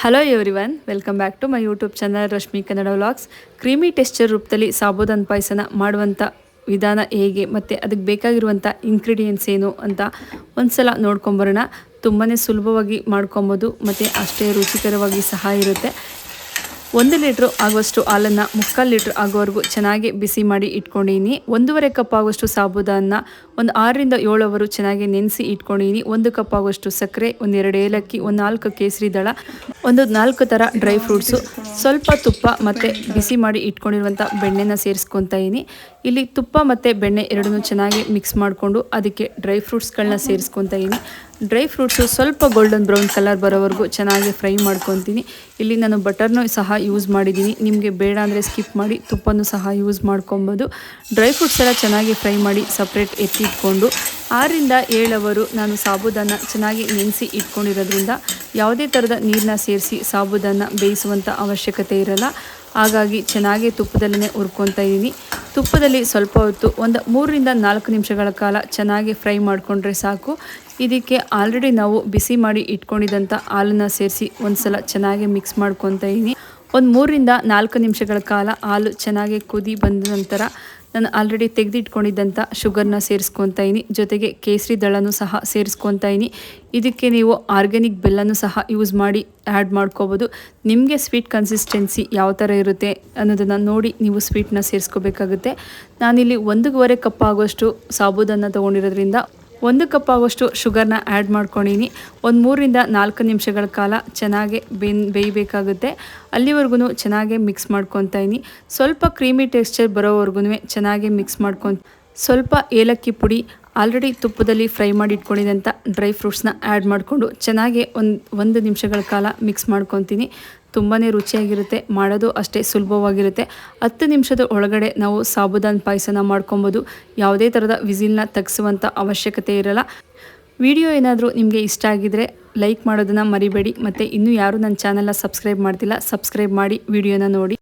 Hello everyone welcome back to my YouTube channel Rashmi Kannada vlogs creamy texture ರೂಪದಲ್ಲಿ ಸಾಬೂದನ್ ಪಾಯಸನ ಮಾಡುವಂಥ ವಿಧಾನ ಹೇಗೆ, ಮತ್ತು ಅದಕ್ಕೆ ಬೇಕಾಗಿರುವಂಥ ಇಂಗ್ರೀಡಿಯೆಂಟ್ಸ್ ಏನು ಅಂತ ಒಂದ್ಸಲ ನೋಡ್ಕೊಂಬರೋಣ. ತುಂಬಾ ಸುಲಭವಾಗಿ ಮಾಡ್ಕೊಬೋದು, ಮತ್ತು ಅಷ್ಟೇ ರುಚಿಕರವಾಗಿ ಸಹ ಇರುತ್ತೆ. ಒಂದು ಲೀಟ್ರ್ ಆಗುವಷ್ಟು ಹಾಲನ್ನು ಮುಕ್ಕಾಲು ಲೀಟ್ರ್ ಆಗೋವರೆಗೂ ಚೆನ್ನಾಗಿ ಬಿಸಿ ಮಾಡಿ ಇಟ್ಕೊಂಡಿನಿ. ಒಂದೂವರೆ ಕಪ್ ಆಗುವಷ್ಟು ಸಾಬೂದನ್ನ ಒಂದು ಆರರಿಂದ ಏಳು ಅವರು ಚೆನ್ನಾಗಿ ನೆನೆಸಿ ಇಟ್ಕೊಂಡಿನಿ. ಒಂದು ಕಪ್ ಆಗುವಷ್ಟು ಸಕ್ಕರೆ ಒಂದೆರಡು ಏಲಕ್ಕಿ, ಒಂದು ನಾಲ್ಕು ಕೇಸರಿ ದಳ, ಒಂದು ನಾಲ್ಕು ಥರ ಡ್ರೈ ಫ್ರೂಟ್ಸು, ಸ್ವಲ್ಪ ತುಪ್ಪ ಮತ್ತು ಬಿಸಿ ಮಾಡಿ ಇಟ್ಕೊಂಡಿರುವಂಥ ಬೆಣ್ಣೆನ ಸೇರಿಸ್ಕೊತಾ ಇದೀನಿ ಇಲ್ಲಿ ತುಪ್ಪ ಮತ್ತು ಬೆಣ್ಣೆ ಎರಡನ್ನೂ ಚೆನ್ನಾಗಿ ಮಿಕ್ಸ್ ಮಾಡಿಕೊಂಡು ಅದಕ್ಕೆ ಡ್ರೈ ಫ್ರೂಟ್ಸ್ಗಳನ್ನ ಸೇರಿಸ್ಕೊತಾ ಇದೀನಿ ಡ್ರೈ ಫ್ರೂಟ್ಸು ಸ್ವಲ್ಪ ಗೋಲ್ಡನ್ ಬ್ರೌನ್ ಕಲರ್ ಬರೋವರೆಗೂ ಚೆನ್ನಾಗಿ ಫ್ರೈ ಮಾಡ್ಕೊತೀನಿ. ಇಲ್ಲಿ ನಾನು ಬಟರ್ನು ಸಹ ಯೂಸ್ ಮಾಡಿದ್ದೀನಿ. ನಿಮಗೆ ಬೇಡ ಅಂದರೆ ಸ್ಕಿಪ್ ಮಾಡಿ, ತುಪ್ಪನೂ ಸಹ ಯೂಸ್ ಮಾಡ್ಕೊಬೋದು. ಡ್ರೈ ಫ್ರೂಟ್ಸ್ ಎಲ್ಲ ಚೆನ್ನಾಗಿ ಫ್ರೈ ಮಾಡಿ ಸಪ್ರೇಟ್ ಎತ್ತಿಟ್ಕೊಂಡು, ಆರರಿಂದ ಏಳವರು ನಾನು ಸಾಬುದಾನ ಚೆನ್ನಾಗಿ ನೆನೆಸಿ ಇಟ್ಕೊಂಡಿರೋದ್ರಿಂದ ಯಾವುದೇ ಥರದ ನೀರನ್ನ ಸೇರಿಸಿ ಸಾಬುದಾನ ಬೇಯಿಸುವಂಥ ಅವಶ್ಯಕತೆ ಇರಲ್ಲ. ಹಾಗಾಗಿ ಚೆನ್ನಾಗಿ ತುಪ್ಪದಲ್ಲೇ ಹುರ್ಕೊತಾ ಇದ್ದೀನಿ. ತುಪ್ಪದಲ್ಲಿ ಸ್ವಲ್ಪ ಹೊತ್ತು ಒಂದು ಮೂರರಿಂದ ನಾಲ್ಕು ನಿಮಿಷಗಳ ಕಾಲ ಚೆನ್ನಾಗಿ ಫ್ರೈ ಮಾಡಿಕೊಂಡ್ರೆ ಸಾಕು. ಇದಕ್ಕೆ ಆಲ್ರೆಡಿ ನಾವು ಬಿಸಿ ಮಾಡಿ ಇಟ್ಕೊಂಡಿದ್ದಂಥ ಹಾಲನ್ನು ಸೇರಿಸಿ ಒಂದು ಸಲ ಚೆನ್ನಾಗಿ ಮಿಕ್ಸ್ ಮಾಡ್ಕೊತ ಇದ್ದೀನಿ ಒಂದು ಮೂರರಿಂದ ನಾಲ್ಕು ನಿಮಿಷಗಳ ಕಾಲ ಹಾಲು ಚೆನ್ನಾಗಿ ಕುದಿ ಬಂದ ನಂತರ ನಾನು ಆಲ್ರೆಡಿ ತೆಗೆದಿಟ್ಕೊಂಡಿದ್ದಂಥ ಶುಗರ್ನ ಸೇರಿಸ್ಕೊತಾ ಇದ್ದೀನಿ ಜೊತೆಗೆ ಕೇಸರಿ ದಳನೂ ಸಹ ಸೇರಿಸ್ಕೊತಾ ಇದ್ದೀನಿ ಇದಕ್ಕೆ ನೀವು ಆರ್ಗ್ಯಾನಿಕ್ ಬೆಲ್ಲನೂ ಸಹ ಯೂಸ್ ಮಾಡಿ ಆ್ಯಡ್ ಮಾಡ್ಕೋಬೋದು. ನಿಮಗೆ ಸ್ವೀಟ್ ಕನ್ಸಿಸ್ಟೆನ್ಸಿ ಯಾವ ಥರ ಇರುತ್ತೆ ಅನ್ನೋದನ್ನು ನೋಡಿ ನೀವು ಸ್ವೀಟ್ನ ಸೇರಿಸ್ಕೋಬೇಕಾಗುತ್ತೆ. ನಾನಿಲ್ಲಿ ಒಂದೂವರೆ ಕಪ್ ಆಗುವಷ್ಟು ಸಾಬೂದನ್ನು ತೊಗೊಂಡಿರೋದ್ರಿಂದ ಒಂದು ಕಪ್ ಆಗುವಷ್ಟು ಶುಗರ್ನ ಆ್ಯಡ್ ಮಾಡ್ಕೊಂಡಿನಿ. ಒಂದು ಮೂರರಿಂದ ನಾಲ್ಕು ನಿಮಿಷಗಳ ಕಾಲ ಚೆನ್ನಾಗಿ ಬೆನ್, ಬೇಯಬೇಕಾಗುತ್ತೆ. ಅಲ್ಲಿವರೆಗೂ ಚೆನ್ನಾಗಿ ಮಿಕ್ಸ್ ಮಾಡ್ಕೊತಾ ಇದೀನಿ. ಸ್ವಲ್ಪ ಕ್ರೀಮಿ ಟೆಕ್ಸ್ಚರ್ ಬರೋವರೆಗೂ ಚೆನ್ನಾಗಿ ಮಿಕ್ಸ್ ಮಾಡ್ಕೊತ ಸ್ವಲ್ಪ ಏಲಕ್ಕಿ ಪುಡಿ ಆಲ್ರೆಡಿ ತುಪ್ಪದಲ್ಲಿ ಫ್ರೈ ಮಾಡಿ ಇಟ್ಕೊಂಡಿದ್ದಂಥ ಡ್ರೈ ಫ್ರೂಟ್ಸ್ನ ಆ್ಯಡ್ ಮಾಡಿಕೊಂಡು ಚೆನ್ನಾಗಿ ಒಂದು ಒಂದು ನಿಮಿಷಗಳ ಕಾಲ ಮಿಕ್ಸ್ ಮಾಡ್ಕೊತೀನಿ. ತುಂಬಾ ರುಚಿಯಾಗಿರುತ್ತೆ, ಮಾಡೋದು ಅಷ್ಟೇ ಸುಲಭವಾಗಿರುತ್ತೆ. ಹತ್ತು ನಿಮಿಷದ ಒಳಗಡೆ ನಾವು ಸಾಬುದಾನ್ ಪಾಯಸನ ಮಾಡ್ಕೊಬೋದು. ಯಾವುದೇ ಥರದ ವಿಸಿಲ್ನ ತಗ್ಸುವಂಥ ಅವಶ್ಯಕತೆ ಇರಲ್ಲ. ವಿಡಿಯೋ ಏನಾದರೂ ನಿಮಗೆ ಇಷ್ಟ ಆಗಿದರೆ ಲೈಕ್ ಮಾಡೋದನ್ನು ಮರಿಬೇಡಿ. ಮತ್ತು ಇನ್ನೂ ಯಾರೂ ನನ್ನ ಚಾನಲ್ನ ಸಬ್ಸ್ಕ್ರೈಬ್ ಮಾಡ್ತಿಲ್ಲ, ಸಬ್ಸ್ಕ್ರೈಬ್ ಮಾಡಿ ವಿಡಿಯೋನ ನೋಡಿ.